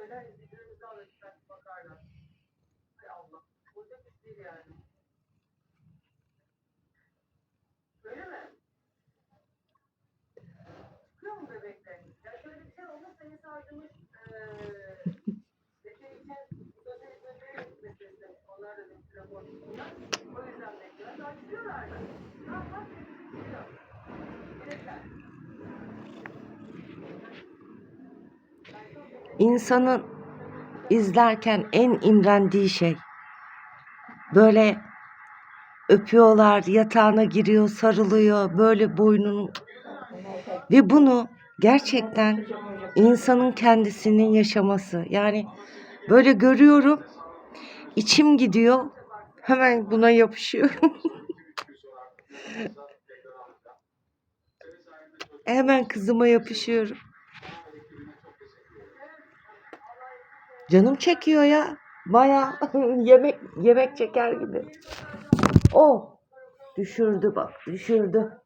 söyler izleyicilerimizi alır. Belki bakarlar. Hay Allah. Olacak iş değil yani. İnsanın izlerken en imrendiği şey böyle öpüyorlar, yatağına giriyor, sarılıyor, böyle boynunu ve bunu gerçekten insanın kendisinin yaşaması. Yani böyle görüyorum, içim gidiyor, hemen buna yapışıyorum. Hemen kızıma yapışıyorum. Canım çekiyor ya. Baya yemek yemek çeker gibi. O düşürdü bak düşürdü.